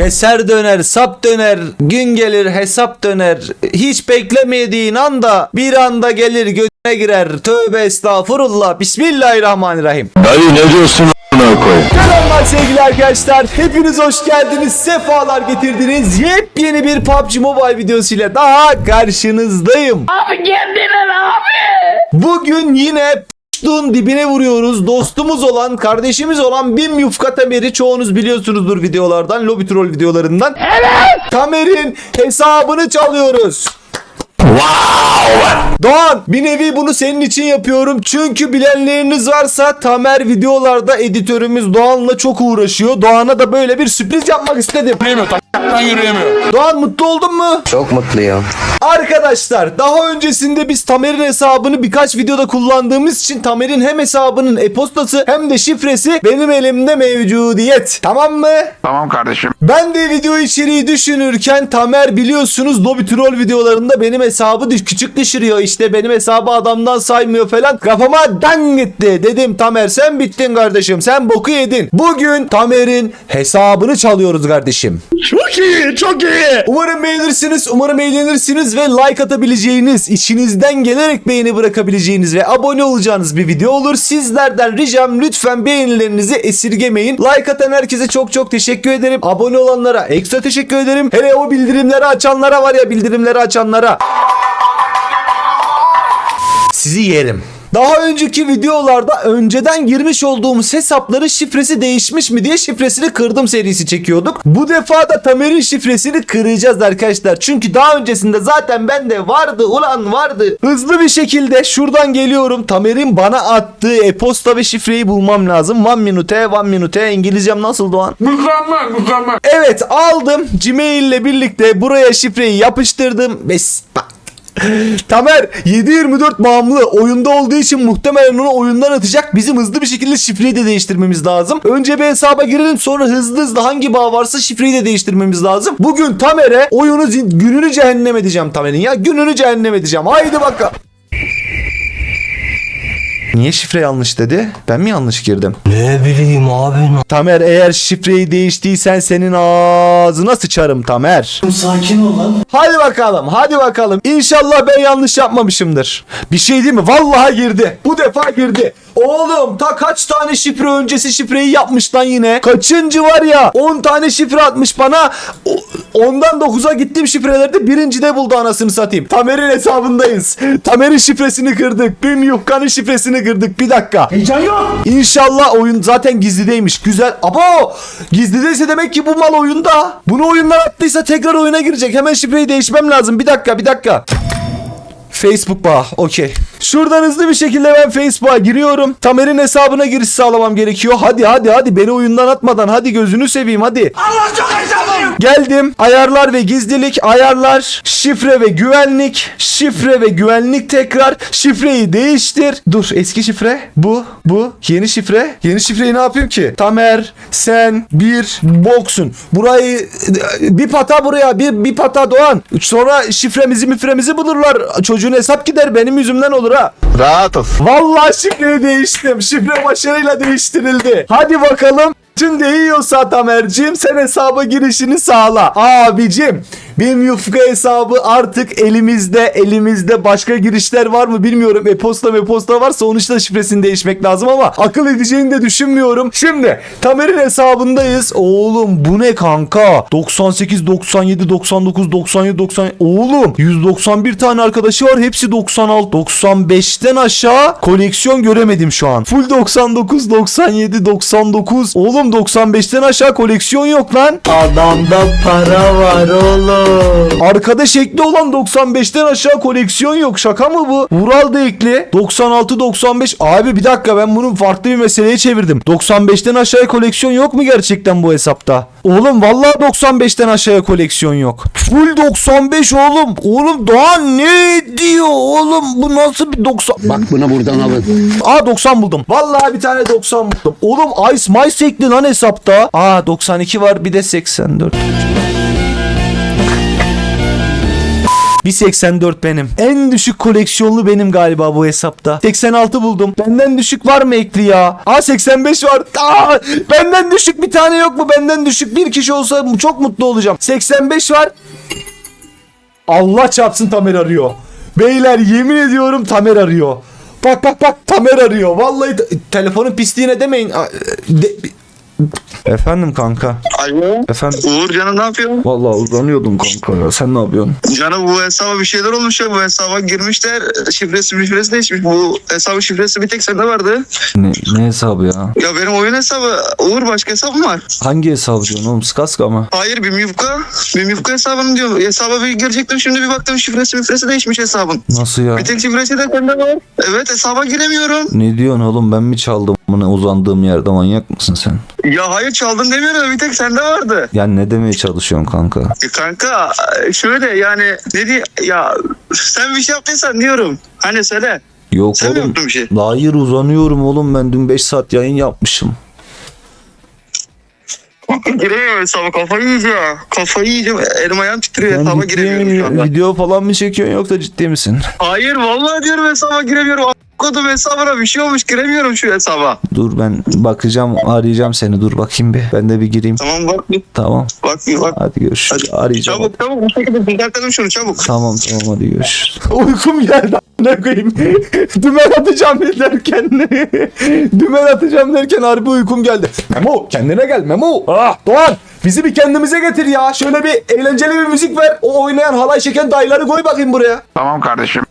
Keser döner, sap döner, gün gelir hesap döner. Hiç beklemediğin anda bir anda gelir göğüne girer. Tövbe estağfurullah. Bismillahirrahmanirrahim. Dayı ne diyorsun? Selamlar sevgili arkadaşlar. Hepiniz hoş geldiniz. Sefalar getirdiniz. Yepyeni bir PUBG Mobile videosuyla daha karşınızdayım. Abi geldiler abi. Bugün yine Puştuğun dibine vuruyoruz. Dostumuz olan, kardeşimiz olan Bim Yufka Tamer'i çoğunuz biliyorsunuzdur videolardan, Lobby Troll videolarından. Evet! Tamer'in hesabını çalıyoruz. Doğan bir nevi bunu senin için yapıyorum. Çünkü bilenleriniz varsa Tamer videolarda editörümüz Doğan'la çok uğraşıyor. Doğan'a da böyle bir sürpriz yapmak istedim. Yürüyemiyor. Tak yürüyemiyor. Doğan mutlu oldun mu? Çok mutluyum. Arkadaşlar daha öncesinde biz Tamer'in hesabını birkaç videoda kullandığımız için Tamer'in hem hesabının e-postası hem de şifresi benim elimde mevcudiyet. Tamam mı? Tamam kardeşim. Ben de video içeriği düşünürken Tamer biliyorsunuz Lobby Troll videolarında benim hesabı küçük düşürüyor. İşte benim hesabı adamdan saymıyor falan. Kafama dan gitti. Dedim Tamer sen bittin kardeşim. Sen boku yedin. Bugün Tamer'in hesabını çalıyoruz kardeşim. Çok iyi çok iyi. Umarım beğenirsiniz, umarım eğlenirsiniz ve like atabileceğiniz, içinizden gelerek beğeni bırakabileceğiniz ve abone olacağınız bir video olur. Sizlerden ricam lütfen beğenilerinizi esirgemeyin. Like atan herkese çok çok teşekkür ederim. Abone olanlara ekstra teşekkür ederim. Hele o bildirimleri açanlara var ya bildirimleri açanlara. Sizi yerim. Daha önceki videolarda önceden girmiş olduğumuz hesapların şifresi değişmiş mi diye şifresini kırdım serisi çekiyorduk. Bu defa da Tamer'in şifresini kıracağız arkadaşlar. Çünkü daha öncesinde zaten bende vardı ulan vardı. Hızlı bir şekilde şuradan geliyorum. Tamer'in bana attığı e-posta ve şifreyi bulmam lazım. One minute, one minute. İngilizcem nasıl Doğan? Mükemmel mükemmel. Evet aldım. Gmail ile birlikte buraya şifreyi yapıştırdım. Bes bak. Tamer 7-24 bağımlı oyunda olduğu için muhtemelen onu oyundan atacak. Bizim hızlı bir şekilde şifreyi de değiştirmemiz lazım. Önce bir hesaba girelim sonra hızlı hızlı hangi bağ varsa şifreyi de değiştirmemiz lazım. Bugün Tamer'e oyunu gününü cehennem edeceğim Tamer'in ya. Gününü cehennem edeceğim. Haydi bakalım. Niye şifre yanlış dedi? Ben mi yanlış girdim? Ne bileyim abi. Tamer eğer şifreyi değiştiysen senin ağzına sıçarım Tamer. Sakin ol lan. Hadi bakalım hadi bakalım. İnşallah ben yanlış yapmamışımdır. Bir şey değil mi? Vallahi girdi. Bu defa girdi. Oğlum ta kaç tane şifre öncesi şifreyi yapmış lan yine. Kaçıncı var ya? 10 tane şifre atmış bana. O- Ondan 9'a gittiğim şifrelerde birincide buldu anasını satayım. Tamer'in hesabındayız. Tamer'in şifresini kırdık. Bim Yukka'nın şifresini kırdık. Bir dakika. Heyecan yok. İnşallah oyun zaten gizlideymiş. Güzel. Abo! Gizlideyse demek ki bu mal oyunda. Bunu oyundan attıysa tekrar oyuna girecek. Hemen şifreyi değişmem lazım. Bir dakika, bir dakika. Facebook bağ. Okey. Şuradan hızlı bir şekilde ben Facebook'a giriyorum. Tamer'in hesabına giriş sağlamam gerekiyor. Hadi hadi hadi beni oyundan atmadan hadi gözünü seveyim hadi. Allah çok heyecanlıyım. Geldim. Ayarlar ve gizlilik, ayarlar, şifre ve güvenlik, şifre ve güvenlik tekrar. Şifreyi değiştir. Dur, eski şifre. Bu, bu. Yeni şifre. Yeni şifreyi ne yapayım ki? Tamer, sen bir boksun. Burayı bir pata buraya, bir bir pata Doğan. Sonra şifremizi mifremizi bulurlar. Çocuğun hesap gider benim yüzümden olur ha. Rahat ol. Vallahi şifreyi değiştim. Şifre başarıyla değiştirildi. Hadi bakalım. Tüm değiyorsa Tamer'cim sen hesaba girişini sağla. Abicim benim yufka hesabı artık elimizde. Elimizde başka girişler var mı bilmiyorum. E-posta e-posta varsa onun için şifresini değişmek lazım ama akıl edeceğini de düşünmüyorum. Şimdi Tamer'in hesabındayız. Oğlum bu ne kanka? 98, 97, 99, 97, 90. Oğlum 191 tane arkadaşı var. Hepsi 96. 95'ten aşağı koleksiyon göremedim şu an. Full 99, 97, 99. Oğlum 95'ten aşağı koleksiyon yok lan. Adamda para var oğlum. Arkadaş ekli olan 95'ten aşağı koleksiyon yok. Şaka mı bu? Vural da ekli. 96 95. Abi bir dakika ben bunu farklı bir meseleye çevirdim. 95'ten aşağıya koleksiyon yok mu gerçekten bu hesapta? Oğlum vallahi 95'ten aşağıya koleksiyon yok. Full 95 oğlum. Oğlum Doğan ne diyor oğlum? Bu nasıl bir 90? Bak bunu buradan alın. Aa 90 buldum. Vallahi bir tane 90 buldum. Oğlum Ice Mice ekli lan hesapta. Aa 92 var bir de 84. 1.84 benim. En düşük koleksiyonlu benim galiba bu hesapta. 86 buldum. Benden düşük var mı ekli ya? Aa 85 var. Aa, benden düşük bir tane yok mu? Benden düşük bir kişi olsa çok mutlu olacağım. 85 var. Allah çarpsın Tamer arıyor. Beyler yemin ediyorum Tamer arıyor. Bak bak bak Tamer arıyor. Vallahi te- telefonun pisliğine demeyin. Aa, de- Efendim kanka. Alo. Efendim. Uğur canım ne yapıyorsun? Vallahi uzanıyordum kanka ya. Sen ne yapıyorsun? Canım bu hesaba bir şeyler olmuş ya. Bu hesaba girmişler. Şifresi şifresi değişmiş. Bu hesabın şifresi bir tek sende vardı. Ne, ne hesabı ya? Ya benim oyun hesabı. Uğur başka hesap mı var? Hangi hesabı diyorsun oğlum? Skaska mı? Hayır bir yufka. Bir yufka hesabını diyorum. Hesaba bir girecektim şimdi bir baktım şifresi şifresi değişmiş hesabın. Nasıl ya? Bir tek şifresi de sende var. Evet hesaba giremiyorum. Ne diyorsun oğlum? Ben mi çaldım bunu uzandığım yerde manyak mısın sen? Ya hayır çaldın demiyorum bir tek sende vardı. Yani ne demeye çalışıyorsun kanka? E kanka şöyle yani ne diye ya sen bir şey yaptıysan diyorum. Hani söyle. Yok Sen oğlum. bir şey? Hayır uzanıyorum oğlum ben dün 5 saat yayın yapmışım. Giremiyorum hesaba kafayı yiyeceğim. Kafayı yiyeceğim. Elim ayağım titriyor hesaba giremiyorum şu anda. video falan mı çekiyorsun yoksa ciddi misin? Hayır vallahi diyorum hesaba giremiyorum. Kodum hesabına bir şey olmuş giremiyorum şu hesaba. Dur ben bakacağım arayacağım seni dur bakayım bir. Ben de bir gireyim. Tamam bak bir Tamam. bak bir bak. Hadi görüşürüz. Hadi. Arayacağım. Çabuk çabuk bir şekilde düzeltelim şunu çabuk. Tamam tamam hadi görüşürüz. Uykum geldi ne koyayım. Dümen atacağım derken. Dümen atacağım derken harbi uykum geldi. Memo kendine gel Memo. Ah Doğan bizi bir kendimize getir ya. Şöyle bir eğlenceli bir müzik ver. O oynayan halay çeken dayıları koy bakayım buraya. Tamam kardeşim.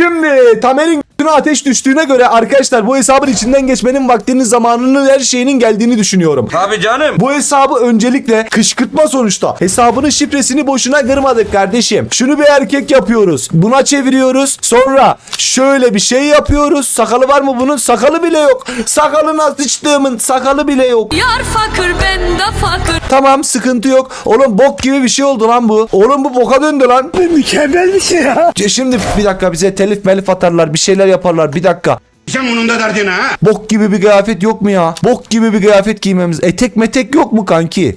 Şimdi Tamer'in üstüne ateş düştüğüne göre arkadaşlar bu hesabın içinden geçmenin vaktinin zamanının her şeyinin geldiğini düşünüyorum. Tabii canım. Bu hesabı öncelikle kışkırtma sonuçta. Hesabının şifresini boşuna kırmadık kardeşim. Şunu bir erkek yapıyoruz. Buna çeviriyoruz. Sonra şöyle bir şey yapıyoruz. Sakalı var mı bunun? Sakalı bile yok. Sakalına sıçtığımın sakalı bile yok. Yar fakir ben de fakir Tamam sıkıntı yok. Oğlum bok gibi bir şey oldu lan bu. Oğlum bu boka döndü lan. Mükemmel bir şey ya. Şimdi bir dakika bize telif melif atarlar bir şeyler yaparlar bir dakika. Sen bunun da derdine ha. Bok gibi bir kıyafet yok mu ya? Bok gibi bir kıyafet giymemiz. Etek metek yok mu kanki?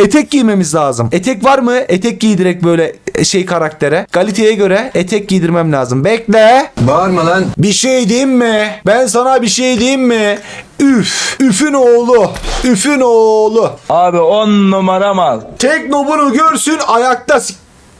Etek giymemiz lazım. Etek var mı? Etek giy direkt böyle şey karaktere. Kaliteye göre etek giydirmem lazım. Bekle. Bağırma lan. Bir şey diyeyim mi? Ben sana bir şey diyeyim mi? Üf. Üfün oğlu. Üfün oğlu. Abi on numara mal. Tekno bunu görsün ayakta s-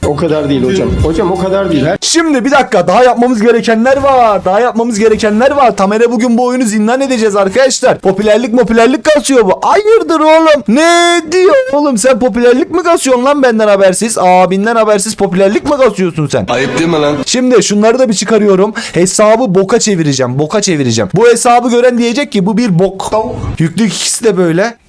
O kadar değil hocam. Hocam o kadar değil. Her Şimdi bir dakika daha yapmamız gerekenler var. Daha yapmamız gerekenler var. Tamer'e bugün bu oyunu zindan edeceğiz arkadaşlar. Popülerlik popülerlik kasıyor bu. Hayırdır oğlum? Ne diyor oğlum sen popülerlik mi kasıyorsun lan benden habersiz? Abinden habersiz popülerlik mi kasıyorsun sen? Ayıp değil mi lan? Şimdi şunları da bir çıkarıyorum. Hesabı boka çevireceğim. Boka çevireceğim. Bu hesabı gören diyecek ki bu bir bok. Yüklük ikisi de böyle.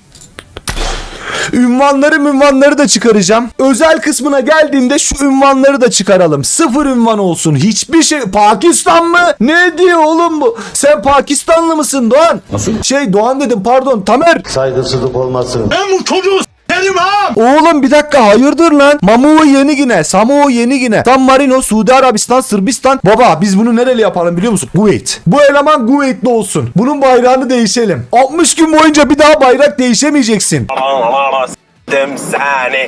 Ünvanları ünvanları da çıkaracağım. Özel kısmına geldiğinde şu ünvanları da çıkaralım. Sıfır ünvan olsun. Hiçbir şey. Pakistan mı? Ne diyor oğlum bu? Sen Pakistanlı mısın Doğan? Nasıl? Şey Doğan dedim pardon. Tamer. saygısızlık olmasın. Ben bu çocuğu s**erim ha. Oğlum bir dakika hayırdır lan? Mamuo yeni Gine, Samoa yeni Gine, San Marino, Suudi Arabistan, Sırbistan. Baba biz bunu nereli yapalım biliyor musun? Kuveyt. Bu eleman Kuveytli olsun. Bunun bayrağını değişelim. 60 gün boyunca bir daha bayrak değişemeyeceksin.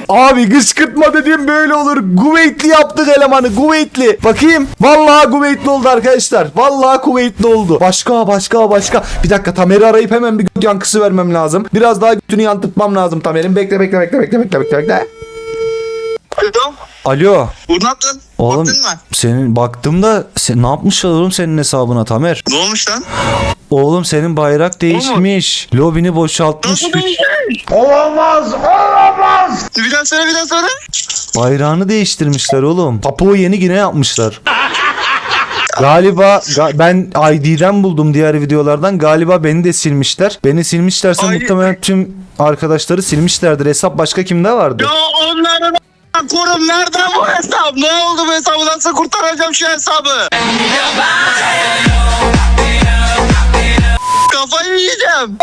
Abi kışkırtma dediğim böyle olur. Kuveytli yaptık elemanı. Kuveytli. Bakayım. Vallahi Kuveytli oldu arkadaşlar. Vallahi Kuveytli oldu. Başka başka başka. Bir dakika Tamer'i arayıp hemen bir göt yankısı vermem lazım. Biraz daha götünü yantırtmam lazım Tamer'in. Bekle bekle bekle bekle bekle bekle bekle. Alo. Alo. Ne yaptın? Oğlum Baktın mı? senin baktım da sen, ne yapmışlar oğlum senin hesabına Tamer? Ne olmuş lan? Oğlum senin bayrak değişmiş. Lobini boşaltmış. Nasıl bir? Olamaz, olamaz. Bir daha söyle bir daha söyle. Bayrağını değiştirmişler oğlum. Papua yeni Gine yapmışlar. Galiba ga- ben ID'den buldum diğer videolardan. Galiba beni de silmişler. Beni silmişlerse Ay- muhtemelen tüm arkadaşları silmişlerdir. Hesap başka kimde vardı? Ya onların a- korum nerede bu hesap? Ne oldu bu hesabı? Nasıl kurtaracağım şu hesabı? Kafayı yiyeceğim.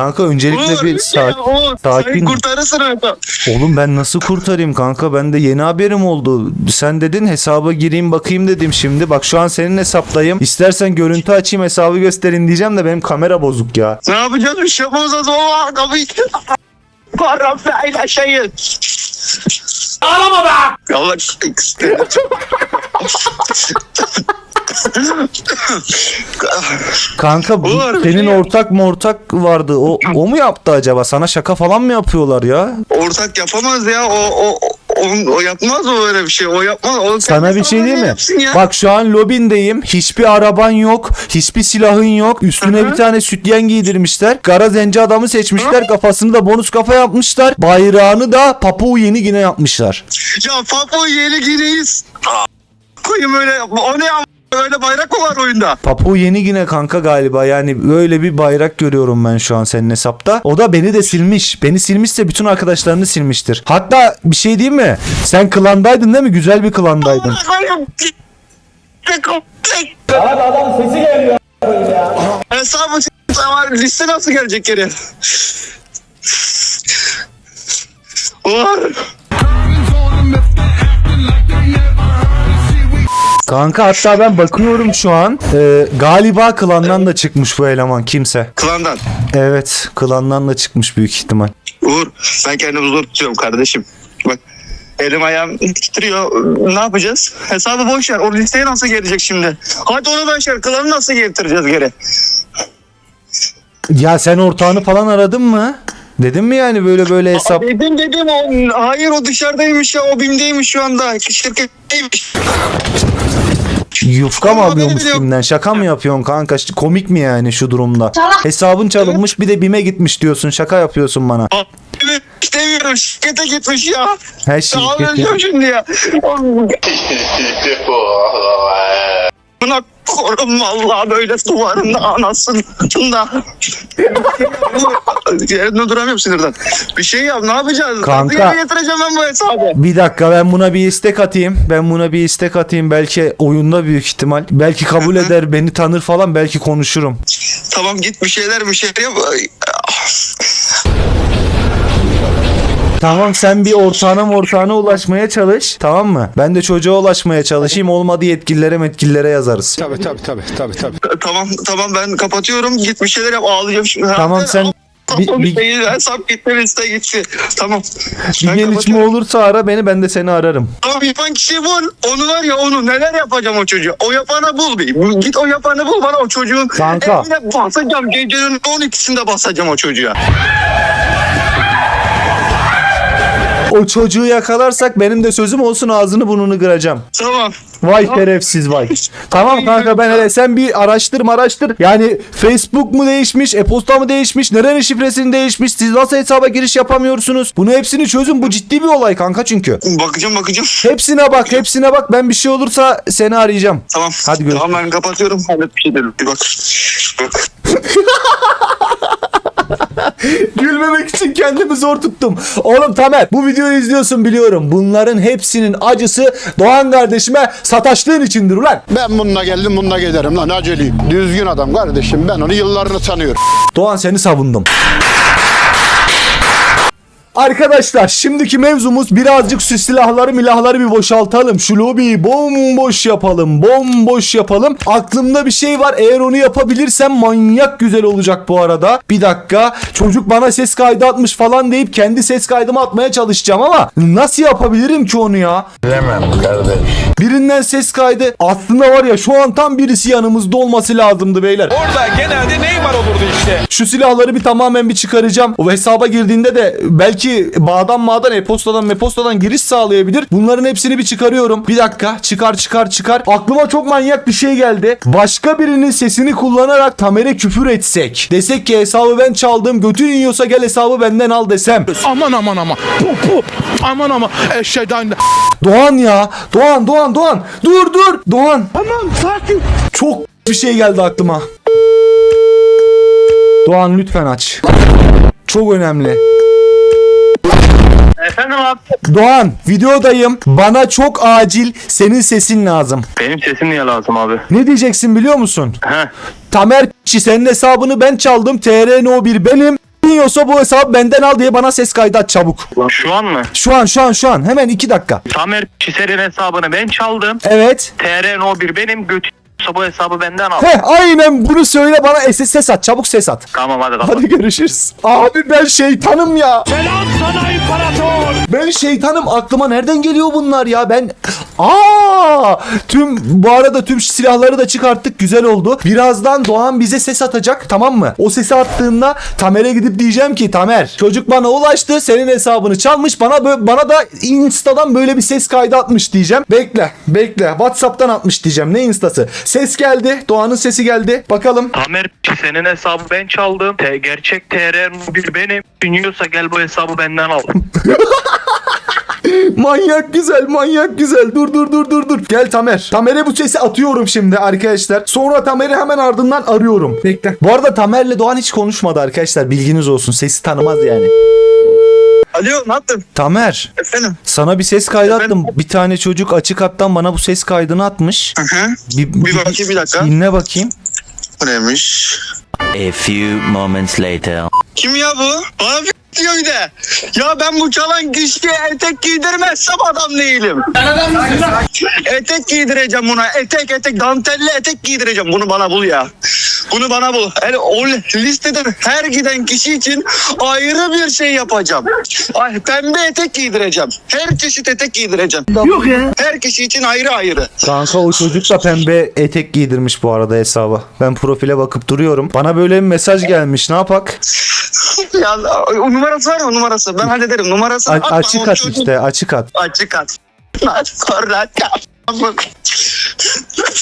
Kanka öncelikle Uğur, bir saat, Uğur, sakin. Sen kurtarırsın öyle. Oğlum ben nasıl kurtarayım kanka? Ben de yeni haberim oldu. Sen dedin hesaba gireyim bakayım dedim şimdi. Bak şu an senin hesaptayım. İstersen görüntü açayım hesabı göstereyim diyeceğim de benim kamera bozuk ya. Ne yapacağız? Bir şey yapamaz lazım. O kapıyı. Para böyle şeyi. Ağlama be! Allah istedi. Kanka bu- senin şey- ortak mı ortak vardı. O o mu yaptı acaba? Sana şaka falan mı yapıyorlar ya? Ortak yapamaz ya. O, o, o, o yapmaz o öyle bir şey. O yapmaz. O Sana bir şey diyeyim mi? Bak şu an lobindeyim. Hiçbir araban yok. Hiçbir silahın yok. Üstüne bir tane sütyen giydirmişler. Kara zenci adamı seçmişler. Kafasını da bonus kafa yapmışlar. Bayrağını da Papua Yeni Gine yapmışlar. Ya Papua Yeni Gine'yiz. Koyayım öyle. O ne ya? Öyle bayrak mı var oyunda? Papua Yeni Gine kanka galiba. Yani böyle bir bayrak görüyorum ben şu an senin hesapta. O da beni de silmiş. Beni silmişse bütün arkadaşlarını silmiştir. Hatta bir şey diyeyim mi? Sen klandaydın değil mi? Güzel bir klandaydın. Abi adam sesi geliyor ya. Hesabı s- liste nasıl gelecek geri? Uğur. Kanka hatta ben bakıyorum şu an. Ee, galiba klandan da çıkmış bu eleman kimse. Klandan. Evet klandan da çıkmış büyük ihtimal. Uğur ben kendimi zor tutuyorum kardeşim. Bak elim ayağım titriyor. Ne yapacağız? Hesabı boş ver. O listeye nasıl gelecek şimdi? Hadi onu boş ver. Klanı nasıl getireceğiz geri? Ya sen ortağını falan aradın mı? Dedim mi yani böyle böyle hesap? Dedim dedim o hayır o dışarıdaymış ya o BİM'deymiş şu anda şirketteymiş. Yufka mı Ama alıyormuş benim yok. Şaka mı yapıyorsun kanka? Komik mi yani şu durumda? Hesabın çalınmış bir de BİM'e gitmiş diyorsun. Şaka yapıyorsun bana. İstemiyorum şirkete gitmiş ya. Her şey. Ağlayacağım şimdi ya. Buna korum vallahi böyle duvarında anasında. Yerinde duramıyorum sinirden. Bir şey yap ne yapacağız? Kanka. Nasıl getireceğim ben bu hesabı? Bir dakika ben buna bir istek atayım. Ben buna bir istek atayım. Belki oyunda büyük ihtimal. Belki kabul eder, beni tanır falan. Belki konuşurum. Tamam git bir şeyler bir şeyler yap. Tamam sen bir ortağına ortağına ulaşmaya çalış. Tamam mı? Ben de çocuğa ulaşmaya çalışayım. Olmadı yetkililere metkillere yazarız. Tabii tabii tabii tabii tabii. Tamam tamam ben kapatıyorum. Git bir şeyler yap ağlayacağım şimdi. Tamam, sen bir- bir, bir- hesap gitti liste gitti. Tamam. Bir Ben gelişme olursa ara beni ben de seni ararım. Tamam yapan kişiyi bul. Onu var ya onu neler yapacağım o çocuğa. O yapanı bul bir. Git o yapanı bul bana o çocuğun Kanka. evine basacağım. Gecenin 12'sinde basacağım o çocuğa. O çocuğu yakalarsak benim de sözüm olsun ağzını burnunu kıracağım. Tamam. Vay şerefsiz vay. tamam kanka ben hele sen bir araştır araştır. Yani Facebook mu değişmiş, e-posta mı değişmiş, nerenin şifresini değişmiş, siz nasıl hesaba giriş yapamıyorsunuz? Bunu hepsini çözün bu ciddi bir olay kanka çünkü. Bakacağım bakacağım. Hepsine bak hepsine bak ben bir şey olursa seni arayacağım. Tamam. Hadi görüşürüz. Tamam ben kapatıyorum. Hallet bir şey dedim. Bir bak. Bak. Gülmemek için kendimi zor tuttum. Oğlum Tamer bu videoyu izliyorsun biliyorum. Bunların hepsinin acısı Doğan kardeşime sataştığın içindir ulan. Ben bununla geldim bununla giderim lan aceleyim. Düzgün adam kardeşim ben onu yıllarını tanıyorum. Doğan seni savundum. Arkadaşlar şimdiki mevzumuz birazcık şu silahları milahları bir boşaltalım. Şu lobiyi bomboş yapalım. Bomboş yapalım. Aklımda bir şey var. Eğer onu yapabilirsem manyak güzel olacak bu arada. Bir dakika. Çocuk bana ses kaydı atmış falan deyip kendi ses kaydımı atmaya çalışacağım ama nasıl yapabilirim ki onu ya? Bilemem kardeş. Birinden ses kaydı. Aslında var ya şu an tam birisi yanımızda olması lazımdı beyler. Orada genelde Neymar olurdu işte. Şu silahları bir tamamen bir çıkaracağım. O hesaba girdiğinde de belki bağdan mağdan e-postadan mepostadan giriş sağlayabilir. Bunların hepsini bir çıkarıyorum. Bir dakika çıkar çıkar çıkar. Aklıma çok manyak bir şey geldi. Başka birinin sesini kullanarak Tamer'e küfür etsek. Desek ki hesabı ben çaldım. Götün yiyorsa gel hesabı benden al desem. Aman aman aman. Puh, puh. Aman aman. Eşeğden Doğan ya. Doğan Doğan Doğan. Dur dur. Doğan. Tamam sakin. Çok bir şey geldi aklıma. Doğan lütfen aç. Çok önemli. Efendim abi. Doğan videodayım. Bana çok acil senin sesin lazım. Benim sesim niye lazım abi? Ne diyeceksin biliyor musun? He. Tamer Kişi senin hesabını ben çaldım. TRNO1 benim. yiyorsa bu hesabı benden al diye bana ses kaydı at çabuk. Şu an mı? Şu an şu an şu an hemen iki dakika. Tamer Çiser'in hesabını ben çaldım. Evet. TR no 1 benim götü bu hesabı benden al. Heh aynen bunu söyle bana ses, ses at çabuk ses at. Tamam hadi kapat. Hadi görüşürüz. Abi ben şeytanım ya. Selam sana imparator. Ben şeytanım aklıma nereden geliyor bunlar ya ben Aa! Tüm bu arada tüm silahları da çıkarttık güzel oldu. Birazdan Doğan bize ses atacak tamam mı? O sesi attığında Tamer'e gidip diyeceğim ki Tamer çocuk bana ulaştı senin hesabını çalmış bana bana da Insta'dan böyle bir ses kaydı atmış diyeceğim. Bekle bekle WhatsApp'tan atmış diyeceğim ne Insta'sı? Ses geldi Doğan'ın sesi geldi bakalım. Tamer Çiser'in hesabı ben çaldım. Te- gerçek TR 1 benim. Düşünüyorsa gel bu hesabı benden al. Manyak güzel manyak güzel dur dur dur dur dur gel Tamer Tamer'e bu sesi atıyorum şimdi arkadaşlar sonra Tamer'i hemen ardından arıyorum bekle bu arada Tamer'le Doğan hiç konuşmadı arkadaşlar bilginiz olsun sesi tanımaz yani Alo ne yaptın? Tamer Efendim? sana bir ses kaydı attım bir tane çocuk açık hattan bana bu ses kaydını atmış Hı hı. bir, Bir bakayım bir dakika. dinle bakayım Bu neymiş? A few moments later. Kim ya bu? Bana bir diyor bir de. Ya ben bu çalan kişiye etek giydirmezsem adam değilim. etek giydireceğim buna. Etek etek dantelli etek giydireceğim. Bunu bana bul ya. Bunu bana bul. Yani o listeden her giden kişi için ayrı bir şey yapacağım. Ay pembe etek giydireceğim. Her çeşit etek giydireceğim. Yok ya. Her kişi için ayrı ayrı. Kanka o çocuk da pembe etek giydirmiş bu arada hesaba ben profile bakıp duruyorum bana böyle bir mesaj gelmiş ne yapak ya o numarası var mı numarası? Ben hallederim. Numarası A- atma. açık at işte açık at Açık at. Korlat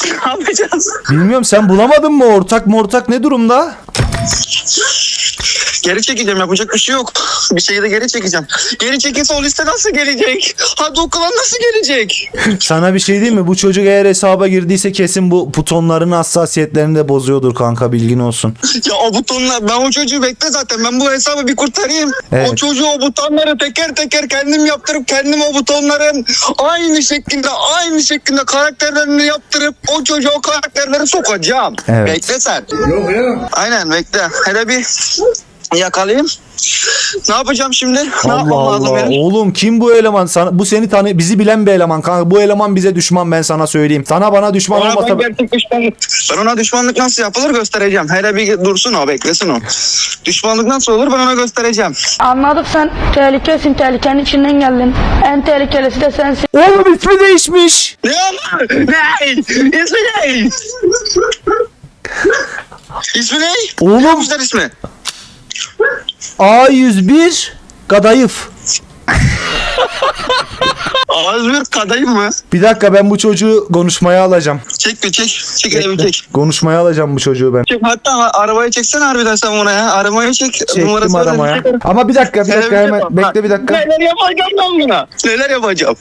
Ne yapacağız? Bilmiyorum sen bulamadın mı ortak mı ortak ne durumda? Geri çekeceğim yapacak bir şey yok. Bir şeyi de geri çekeceğim. Geri çekilse o liste nasıl gelecek? Hadi o nasıl gelecek? Sana bir şey diyeyim mi? Bu çocuk eğer hesaba girdiyse kesin bu butonların hassasiyetlerini de bozuyordur kanka bilgin olsun. Ya o butonlar ben o çocuğu bekle zaten. Ben bu hesabı bir kurtarayım. Evet. O çocuğu o butonları teker teker kendim yaptırıp kendim o butonların aynı şekilde aynı şekilde karakterlerini yaptırıp o çocuğu o karakterleri sokacağım. Evet. Bekle sen. Yok ya. Aynen bekle. Hele bir yakalayayım. Ne yapacağım şimdi? ne Allah yapmam lazım Allah. benim? Oğlum kim bu eleman? Sana, bu seni tanı bizi bilen bir eleman kanka. Bu eleman bize düşman ben sana söyleyeyim. Sana bana düşman Ona olmasa ben gerçek düşmanlık. Ben ona düşmanlık nasıl yapılır göstereceğim. Hele bir dursun o beklesin o. Düşmanlık nasıl olur ben ona göstereceğim. Anladık sen tehlikesin tehlikenin içinden geldin. En tehlikelisi de sensin. Oğlum ismi değişmiş. Ne? Ne? İsmi ne? İsmi ne? Oğlum. Ne yapmışlar ismi? A101 Kadayıf. Bir kadayım mı? Bir dakika ben bu çocuğu konuşmaya alacağım. Çek bir çek. Çek elimi çek. Konuşmaya alacağım bu çocuğu ben. Çek hatta arabayı çeksene harbiden sen buna ya. Arabayı çek. Çektim Numarası var, aramaya. çek. Ama bir dakika bir dakika Hele hemen çek. bekle bir dakika. Neler yapacağım ben buna? Neler yapacağım?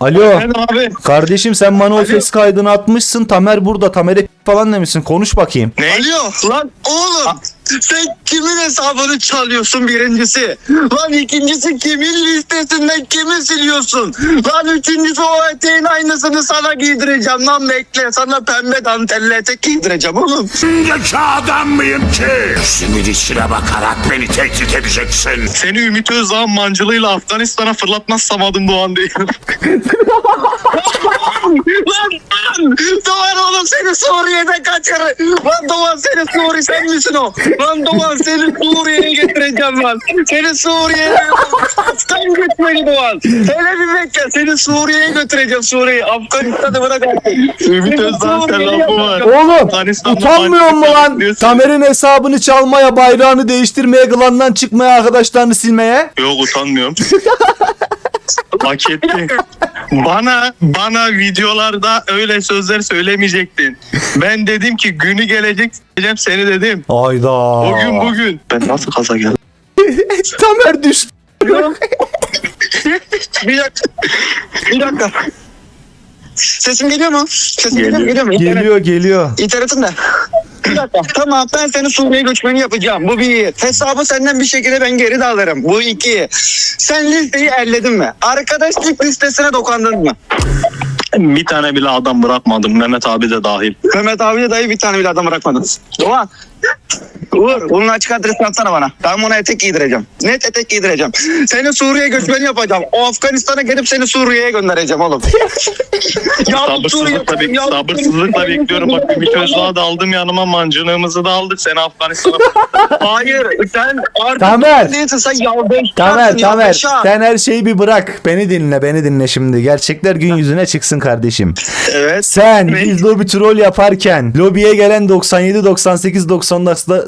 Alo. Ben abi. Kardeşim sen bana o ses kaydını atmışsın. Tamer burada. Tamer'e falan demişsin. Konuş bakayım. Alo lan oğlum sen kimin hesabını çalıyorsun birincisi? Lan ikincisi kimin listesinden kimi siliyorsun? Lan üçüncüsü o eteğin aynısını sana giydireceğim lan bekle. Sana pembe dantelli etek giydireceğim oğlum. Zeki adam mıyım ki? Şimdi içine bakarak beni tehdit edeceksin. Seni Ümit Özdağ'ın mancılığıyla Afganistan'a fırlatmazsam adım Doğan değil. lan lan Doğan oğlum seni Suriye'de kaçırır. Lan Doğan seni Suriye sen misin o? Lan Doğan seni Suriye'ye getireceğim lan. Seni Suriye'ye Afgan götürmeli Doğan. Hele bir bekle seni Suriye'ye götüreceğim Suriye'ye. Afganistan'ı bırak artık. Ümit Özdağ'ın selamı var. Oğlum utanmıyor mu lan? Tamer'in hesabını çalmaya, bayrağını değiştirmeye, klandan çıkmaya, arkadaşlarını silmeye. Yok utanmıyorum. Hak etti. Bana bana videolarda öyle sözler söylemeyecektin. Ben dedim ki günü gelecek diyeceğim seni dedim. Ayda. Bugün bugün. Ben nasıl kaza geldim? Tamer düştü. Bir dakika. Bir dakika. Sesim geliyor mu? Sesim geliyor, geliyor mu? İnternet- Geliyor geliyor. İnternetim de. Bir dakika. Tamam ben seni Suriye göçmeni yapacağım. Bu bir. Hesabı senden bir şekilde ben geri de alırım. Bu iki. Sen listeyi elledin mi? Arkadaşlık listesine dokandın mı? Bir tane bile adam bırakmadım. Mehmet abi de dahil. Mehmet abi de dayı bir tane bile adam bırakmadın. Doğan. Uğur bunun açık adresini atsana bana. Ben buna etek giydireceğim. Net etek giydireceğim. Seni Suriye göçmeni yapacağım. O Afganistan'a gelip seni Suriye'ye göndereceğim oğlum. ya Suriye- Sabırsızlıkla, bek sabırsızlıkla bekliyorum. Bak Ümit Özdağ'ı da aldım yanıma mancınığımızı da aldık. Seni Afganistan'a Hayır sen artık Tamer. değilsin sen yaldaşarsın. Tamer Tamer yaldaşar. sen her şeyi bir bırak. Beni dinle beni dinle şimdi. Gerçekler gün yüzüne çıksın kardeşim. Evet. Sen biz lobi troll yaparken lobiye gelen 97 98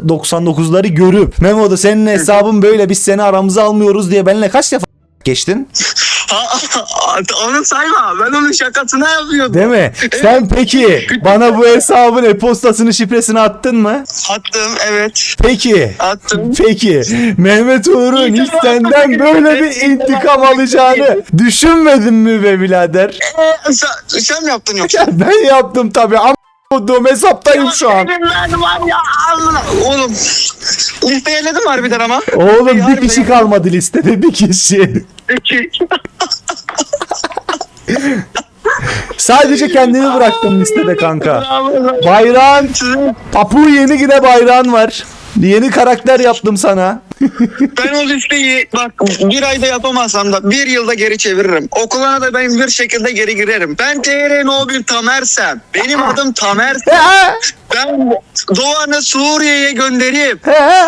99'ları görüp Memo'da senin hesabın böyle biz seni aramıza almıyoruz diye benimle kaç defa geçtin? Onu sayma. Ben onun şakasına yapıyordum. Değil mi? Sen peki bana bu hesabın e-postasını şifresini attın mı? Attım evet. Peki. Attım. Peki Mehmet Uğur'un hiç senden böyle bir intikam alacağını düşünmedin mi be birader? Ee, sen, sen mi yaptın yoksa? Ben yaptım tabii ama kodum hesaptayım şu an. Benim ben var ya Allah. Oğlum listeyi elledim harbiden ama. Oğlum bir Harbiden. kişi kalmadı listede bir kişi. Peki. Sadece kendimi bıraktım listede kanka. Bravo. Bayrağın Sizin- Papu yeni gide bayrağın var. Yeni karakter yaptım sana. Ben o listeyi bak bir ayda yapamazsam da bir yılda geri çeviririm. Okuluna da ben bir şekilde geri girerim. Ben TR No bir Tamersem. Benim adım Tamersem. Ben Doğan'ı Suriye'ye gönderip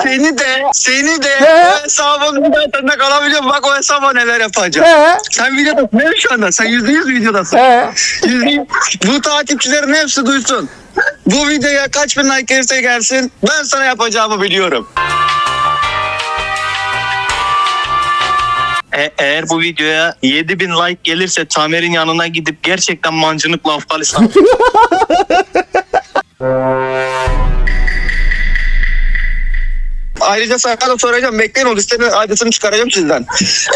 seni de seni de o hesabın altında kalabiliyorum. Bak o hesaba neler yapacağım. Sen videodasın değil mi şu anda? Sen yüzde yüz videodasın. Bu takipçilerin hepsi duysun. Bu videoya kaç bin like gelirse gelsin ben sana yapacağımı biliyorum. E- eğer bu videoya 7000 like gelirse Tamer'in yanına gidip gerçekten mancınıkla Afganistan Ayrıca sana da soracağım. Bekleyin o listenin adresini çıkaracağım sizden.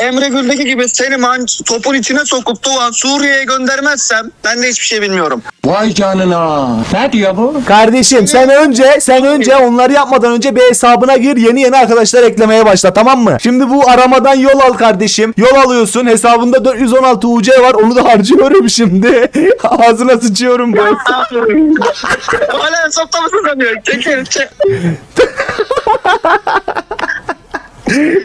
Emre Gül'deki gibi seni man topun içine sokup Doğan Suriye'ye göndermezsem ben de hiçbir şey bilmiyorum. Vay canına. Ne diyor bu? Kardeşim sen önce sen önce onları yapmadan önce bir hesabına gir yeni yeni arkadaşlar eklemeye başla tamam mı? Şimdi bu aramadan yol al kardeşim. Yol alıyorsun hesabında 416 UC var onu da harcıyorum şimdi. Ağzına sıçıyorum bu. Hala hesapta mısın sanıyor? Çekil çek.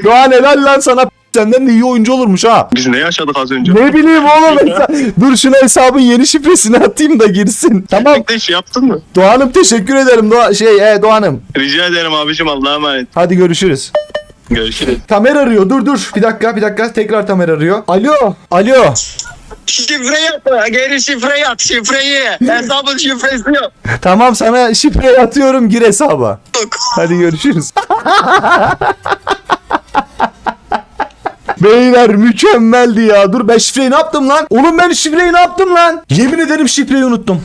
Doğan helal lan sana senden de iyi oyuncu olurmuş ha. Biz ne yaşadık az önce? Ne bileyim oğlum. hesa- Dur şuna hesabın yeni şifresini atayım da girsin. Tamam. Ne şey yaptın mı? Doğan'ım teşekkür ederim. Doğa şey e, Doğan'ım. Rica ederim abicim Allah'a emanet. Hadi görüşürüz. Görüşürüz. Tamer arıyor. Dur dur. Bir dakika bir dakika. Tekrar Tamer arıyor. Alo. Alo. Şifreyi at. Geri şifreyi at. Şifreyi. Hesabın şifresi yok. Tamam sana şifreyi atıyorum. Gir hesaba. Hadi görüşürüz. Beyler mükemmeldi ya. Dur ben şifreyi ne yaptım lan? Oğlum ben şifreyi ne yaptım lan? Yemin ederim şifreyi unuttum.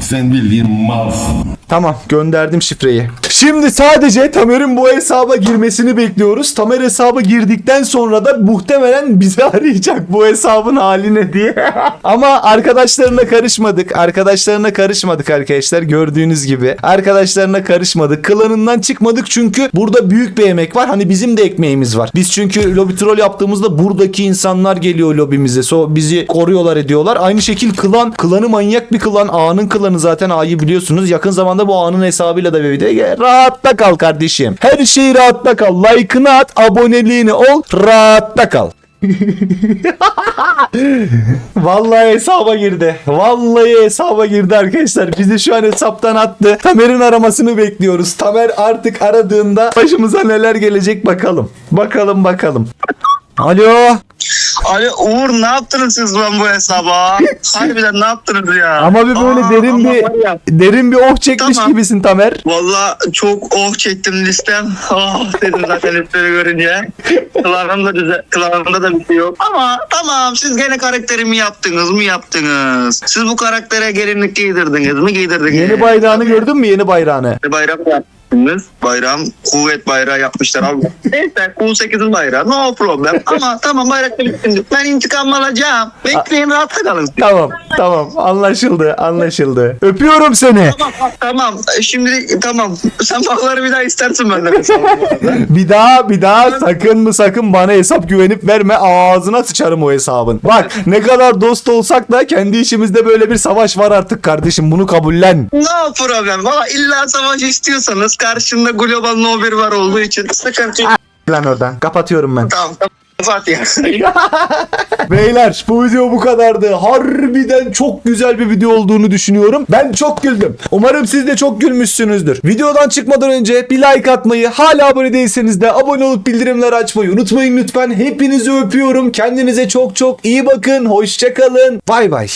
Sen bildiğin malsın. Tamam gönderdim şifreyi. Şimdi sadece Tamer'in bu hesaba girmesini bekliyoruz. Tamer hesaba girdikten sonra da muhtemelen bizi arayacak bu hesabın haline diye. Ama arkadaşlarına karışmadık. Arkadaşlarına karışmadık arkadaşlar gördüğünüz gibi. Arkadaşlarına karışmadık. Klanından çıkmadık çünkü burada büyük bir emek var. Hani bizim de ekmeğimiz var. Biz çünkü lobi troll yaptığımızda buradaki insanlar geliyor lobimize. So bizi koruyorlar ediyorlar. Aynı şekil klan. Klanı manyak bir klan. A'nın klanı zaten A'yı biliyorsunuz. Yakın zamanda bu A'nın hesabıyla da bir video. Gel, Rahatta kal kardeşim. Her şeyi rahatta kal. Like'ını at. Aboneliğini ol. Rahatta kal. Vallahi hesaba girdi. Vallahi hesaba girdi arkadaşlar. Bizi şu an hesaptan attı. Tamer'in aramasını bekliyoruz. Tamer artık aradığında başımıza neler gelecek bakalım. Bakalım bakalım. Alo. Ali Uğur ne yaptınız siz lan bu hesaba? Harbiden ne yaptınız ya? Ama bir böyle Aa, derin bir derin bir oh çekmiş Tamam. gibisin Tamer. Valla çok oh çektim listem. Oh dedim zaten listeleri görünce. Kılavımda, düze, kılavımda da bir şey yok. Ama tamam siz gene karakterimi yaptınız mı yaptınız. Siz bu karaktere gelinlik giydirdiniz mi giydirdiniz. Yeni bayrağını gördün mü yeni bayrağını? Bayram yaptınız. Bayram kuvvet bayrağı yapmışlar abi. Neyse Q8'in bayrağı no problem. Ama tamam bayrakta bitsin. Ben intikam alacağım. Bekleyin rahatta kalın. Tamam tamam anlaşıldı anlaşıldı. Öpüyorum seni. Tamam tamam. Şimdi tamam. Sen bakları bir daha istersin benden. Bir daha bir daha sakın mı sakın bana hesap güvenip verme ağzına sıçarım o hesabın. Bak ne kadar dost olsak da kendi işimizde böyle bir savaş var artık kardeşim bunu kabullen. No problem. Valla illa savaş istiyorsanız karşında Global No 1 var olduğu için sıkıntı yok. Lan oradan. Kapatıyorum ben. Tamam. Kapat ya. Beyler bu video bu kadardı. Harbiden çok güzel bir video olduğunu düşünüyorum. Ben çok güldüm. Umarım siz de çok gülmüşsünüzdür. Videodan çıkmadan önce bir like atmayı, hala abone değilseniz de abone olup bildirimleri açmayı unutmayın lütfen. Hepinizi öpüyorum. Kendinize çok çok iyi bakın. Hoşçakalın. Bay bay.